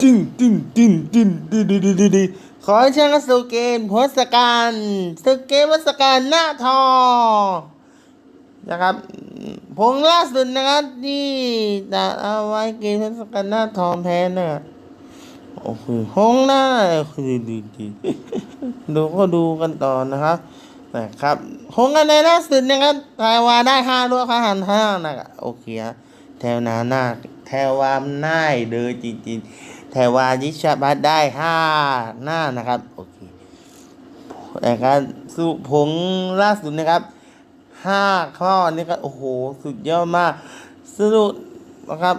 จิ้งจิ้งจิ้งจิ้งดิ้ดิ้ดิ้ดิ้ขอเชิญเข้าสู่เกมพสการสุเกมพสการหน้าทอง นะครับผงล่าสุดนะครับที่จะเอาไว้เกมโพสการหน้าทองแท้เนี่ยโอ้โหหงหน้าคือดีดีดูก็ดูกันต่อนะครับนะครับหงกันในล่าสุดนะครับทวาได้ห้าด้วยค่ะหันห้านะครับโอเคฮะแถวหนาหน้าแถวามน่ายเดินจริงๆแถวายิชบัตได้ห้าหน้านะครับโอเคแต่การสุผงล่าสุดนะครับ ห้าข้อนี่ก็โอ้โหสุดยอดมากสรุปนะครับ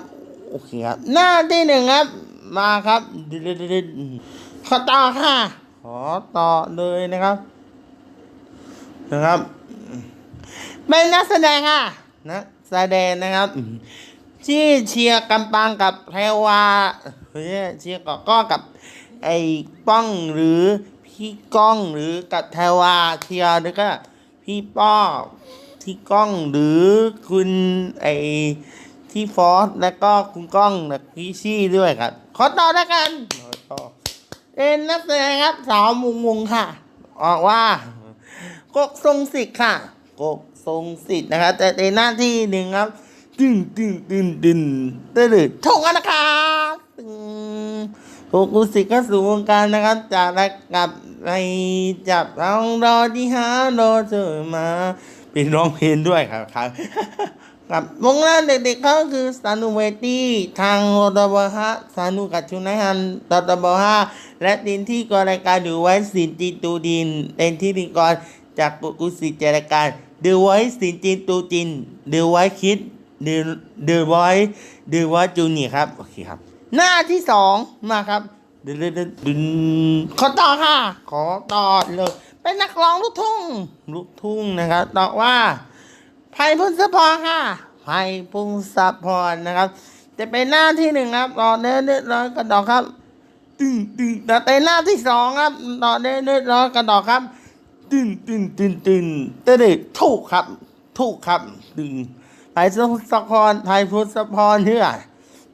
โอเคครับ หน้าที่หนึ่งครับ มาครับดึดๆๆขอต่อค่ะ ขอต่อเลยนะครับนะครับเป็นนักแสดงค่ะนักแสดงนะครับที่เชียร์กำปังกับแพรวาเฮ้ยเชียร์กับก้องกับไอ้ป้องหรือพี่ก้องหรือกับแพรวาเชียร์แล้วก็พี่ป้อ ที่กล้องหรือคุณไอที่ฟอสแล้วก็คุณกล้องและพี่ชี่ด้วยครับขอต่อแล้วกันขอต่อเป็นนักแสดงครับสาวมุงมุงค่ะ ออกว่ากกทรงสิทธิ์ค่ะกกทรงสิทธิ์นะครับแต่ในหน้าที่หนึ่งครับตึงตึงตึงตึงตึงตึงกันนะครับตึงกกทรงสิทธิ์ก็สู่วงการนะครับจากรายกับในจับรองรอที่หารอเธอมา ป็นร้องเพลงด้วยครับครับกับวงล้านเด็กๆเขาคือสานุเวตี้ทางโรดบฮะสานุกัจชุนฮันตตบฮะและดินที่กรรายการดูไว้สินจินตูดินเป็นที่ดิกรจากกุกุสิจรายการดูไว้สินจินตูจินดูไว้คิดดูดูไว้ดูไว้จูเนียร์ครับโอเคครับ หน้าที่สองมาครับดึงดึงดึงดึงขอต่อค่ะ ขอต่อเลย เป็นนักร้องลูกทุ่ง ลูกทุ่งนะครับต่อว่าไผ่พุงสะพรค่ะไผ่พุงสะพรนะครับ จะเป็นหน้าที่หนึ่งครับต่อเนื้อเนื้อร้อยกระดอกครับตึงตึงแต่เป็นหน้าที่สองครับต่อเนื้อเนื้อร้อยกระดอกครับตึงตึงตึงตึงเตะถูกครับ ถูกครับตึงไผ่พุงสะพรไผ่พุงสะพรเชื่อ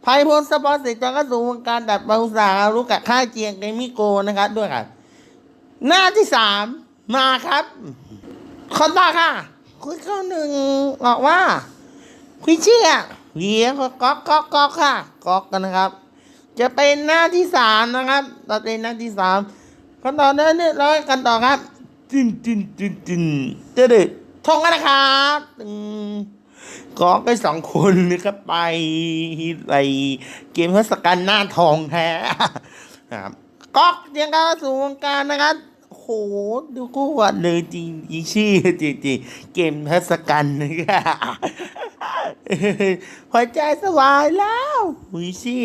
ไผ่พุงสะพรเสร็จจากก็สู่วงการดัดบางสารู้กับค่ายเจียงเกมิโกนะครับด้วยครับ หน้าที่สามมาครับขอต่อค่ะ คุยข้าหนึ่งบอกว่า คุยเชื่อเวียก็ก๊อกก๊อกก๊อกค่ะก๊อกกันนะครับ จะเป็นหน้าที่สามนะครับต่อเป็นหน้าที่สามขั้นตอนนี้เนี่ยร้อยกันต่อครับจินจินจินจินเด็ดท่องกันนะครับตึงก๊อกไปสองคนนะครับไปไปเกมเทศกาลหน้าทองแท้ครับ ก๊อกยังเข้าสู่วงการนะครับโหดูกูว่าเลยจริงอีชี่จริงจริงๆเกมเทศกาลนะครับหัวใจสวายแล้วอีชี่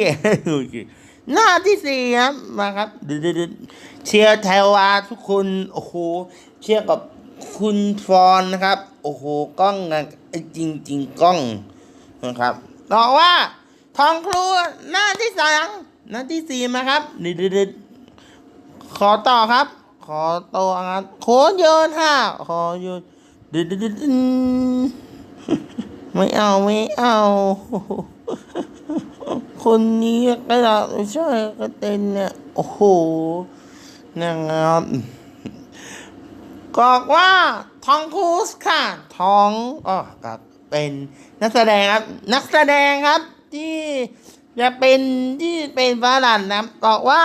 หน้าที่สี่ครับมาครับเดเชียร์ไทยวาทุกคนโอ้โหเชียร์กับคุณฟอนนะครับ โอ้โหกล้องนะจริงจริงกล้องนะครับบอกว่าทองครูหน้าที่สองหน้าที่สี่มาครับเดี๋ยวๆๆ ขอต่อครับ ขอตัวครับโคโยนค่ะขอโยนดึดดึดดึดดึดไม่เอาไม่เอา คนนี้ก็อยากช่วยก็เต้นเนี่ย โอ้โหนะครับบอกว่าทองคูสค่ะทองอ๋อครับเป็นนักแสดงครับ นักแสดงครับที่จะเป็นที่เป็นฝรั่งนะบอกว่า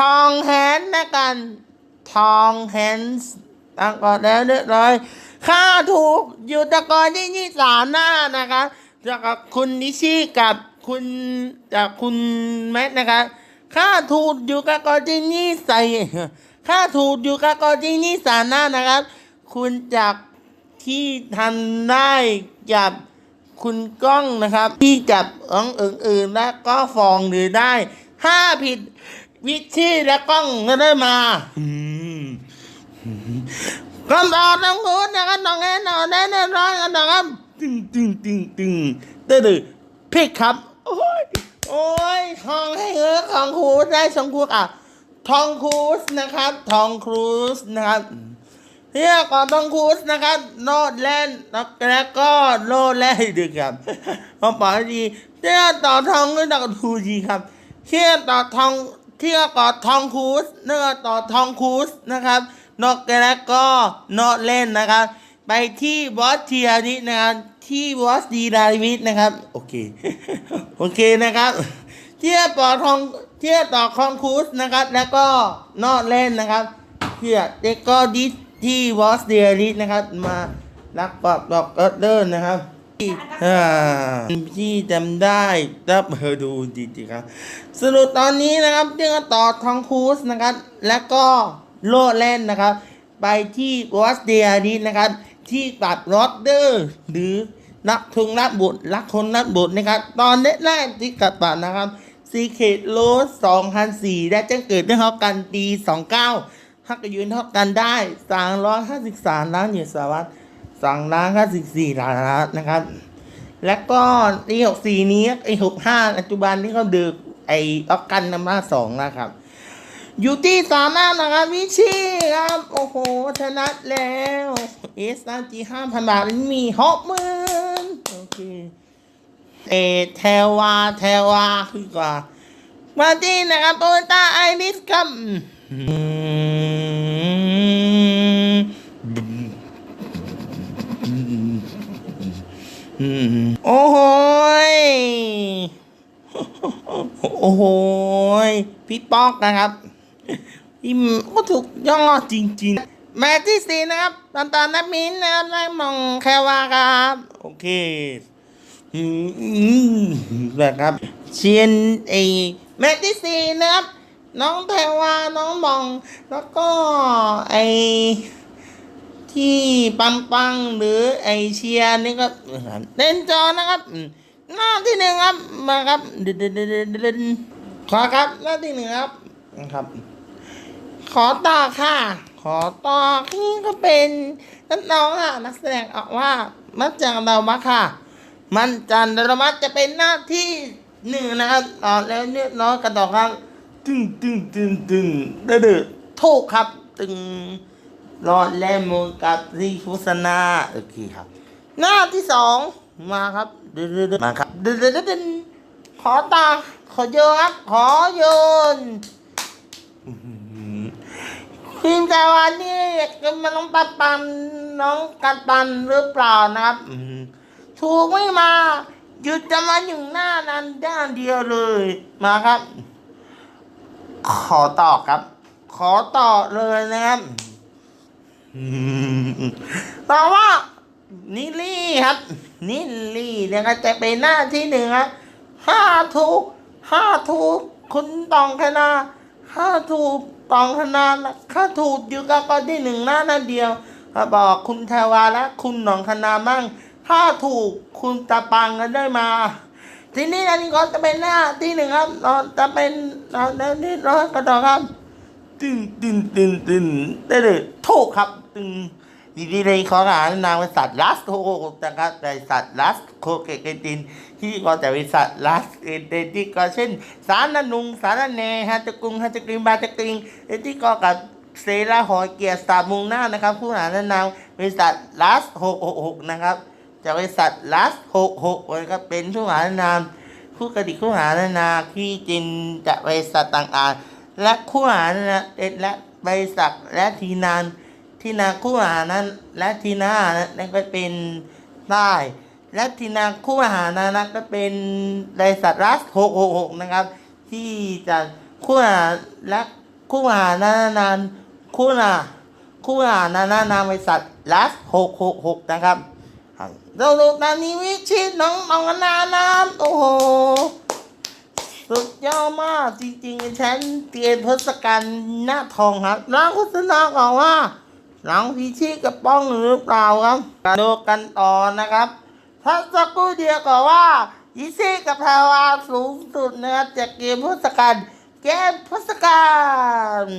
ทองแฮนนะกันทองแฮนด์ตั้งก่อนแล้วเรียบร้อยค่าถูกอยู่ตะกอนที่นี่สามหน้านะคะจากคุณนิชิกับคุณจากคุณแมทนะคะค่าถูกอยู่กับกอนที่นี่ใส่ค่าถูกอยู่กับกอนที่นี่สามหน้านะครับ คุณจากที่ทำได้กับคุณกล้องนะครับ ที่จับองอื่นๆและก็ฟองหรือได้ห้าผิด วิชี่และกล้องก็ได้มาอืมคำตอบน้องคุณนะครับน้องแอนนอนแน่นอนร้อยกันนะครับตึงตึงตึงตึงตึงตึงพิกครับ โอ้ยโอ้ยทองให้เออของครูได้สองครูอะทองครูสนะครับ ทองครูสนะครับเรียก่อนทองครูสนะครับโนดแลนด์แล้วก็โลดแลนด์ดึกครับพอปอดีเที่ยต่อทองก็ต่อทูจีครับเที่ยต่อทอง ที่ยวต่อทองคูสเนื้อต่อทองคูสนะครับนกแล้วก็นดเล่นนะครับ ไปที่บอสเทียนินะครับที่บอสดีดาวิดนะครับโอเคโอเคนะครับเที่ยวต่อทองเที่ยวต่อคองคูสนะครับ แล้วก็นอกเล่นนะครับเที่ยวเด็กก็ดิที่วอสเดียริสนะครับ มารักปอบดอกเอิร์ดเดินนะครับ อ่าที่จำได้รับเออดูดีๆครับ สรุปตอนนี้นะครับเรื่องต่อทองคูสนะครับ แล้วก็โลดเล่นนะครับ ไปที่วอสเดียริสนะครับ ที่ตัดรอดเดอร์ หรือนักทุงนักบุตรรักคนนักบุตรนะครับ ตอนแรกๆที่กลับมานะครับซีเคดโลส2004ได้แจ้งเกิดด้วยเขากันปี29ฮักก็ยืนเท่ากันได้353ล้านเหรียญสหรัฐ 2ล้าน54ล้านนะครับ แล้วก็ปี64นี้ไอ้65ปัจจุบันนี้เขาดึกไอออกกันนำมาสองนะครับอยู่ที่สามารถนะครับวิชีครับ โอ้โหชนะแล้วเอสอาจีห้าพันบาทมีหกหมื่นโอเคเอเทวาเทวาคือกว่ามาที่นะครับโตโยต้าไอริสครับอืมอืม โอ้โหยโอ้โหยพี่ป๊อกนะครับพี่ก็ถูกย่อจริงๆแมตช์ที่สี่นะครับตันตานับมินนะครับได้มองแควาครับ โอเคอืมนะครับ เชียนไอแมตช์ที่สี่นะครับ น้องแพรวาน้องบอง แล้วก็ไอ ที่ปังปังหรือไอเชียนี่ก็เล่นจอนะครับหน้าที่หนึ่งครับมาครับเดินเดินเดินขอครับหน้าที่หนึ่งครับนะครับ ขอต่อค่ะ ขอต่อนี่ก็เป็นนักน้องอะนักแสดงออกว่ามัจจังเรามาค่ะ มันจันทรามัตจะเป็นหน้าที่หนึ่งนะครับต่อแล้วเนี่ยน้อยกระดอกครับตึงตึงตึงตึงเดือดถูกครับตึง รอดแลมูกับรีฟุสนาโอเคครับ หน้าที่สองมาครับเดือดมาครับเดือดเดือดขอตา ขอโยนครับขอโยนทีมจาวันนี่มันต้องปัดปันน้องกันปันหรือเปล่านะครับถูกไม่มาหยุดจะมาอยู่หน้านั้นด้านเดียวเลยมาครับ ขอต่อครับ ขอต่อเลยนะครับ ต่อว่านิลลี่ครับ นิลลี่เนี่ยก็จะเป็นหน้าที่หนึ่งครับห้าถูกห้าถูกคุณตองคณาห้าถูกตองคณาข้าถูกอยู่กับก็ที่หนึ่งหน้าหนั่นเดียวก็บอกคุณแทวาและคุณหนองคณามั่งถ้าถูกคุณตะปังกันได้มา ทีนี้อันนี้ก็จะเป็นหน้าที่หนึ่งครับเราจะเป็นเราแล้วนี่ร้อยกระดอกครับตึงตึงตึงตึงได้เลยถูกครับ ตึงดีดีเลยขอหานางบริษัทลัสโคนะครับบริษัทลัสโคเกเกติน ที่ก็จะบริษัทลัสเอเดที่ก็เช่น สารนันุงสารเนฮะจะกุงฮะจะกริงบาจะกริงเอที่ก็กับเซราหอยเกียรติสามมุงหน้านะครับผู้หานนางบริษัทลัสหกหกหกนะครับจากบริษัทลัสหกหกนะครับเป็นผู้หานามผู้กระดิกคู่หานานาที่จินจะบริษัทต่างๆและคู่หานานาเอ็ดและบริษัทและทีนาน ทีนาคู่หานั้น และทีนานั้นก็เป็นใต้และทีนาคู่หานานั้นก็เป็นบริษัทรัสหกหกหกนะครับ ที่จะคู่หาและคู่หานานานคู่หาคู่หานานนาบริษัทรัสหกหกหกนะครับเราดูตอนนี้วิชิตน้องน้องนาน้ำโอ้โหสุดยอดมากจริงๆฉันเตียนทศกัณฐ์หน้าทองครับร้านโฆษณาบอกว่า หลังพิชิตกับป้องหรือเปล่าครับมาดูกันต่อนะครับถ้าสักครู่เดียวก็ว่ายิชิกับแพรวาสูงสุดนะครับจากเกมพุทธกัณฐ์เกมพุทธกัณฐ์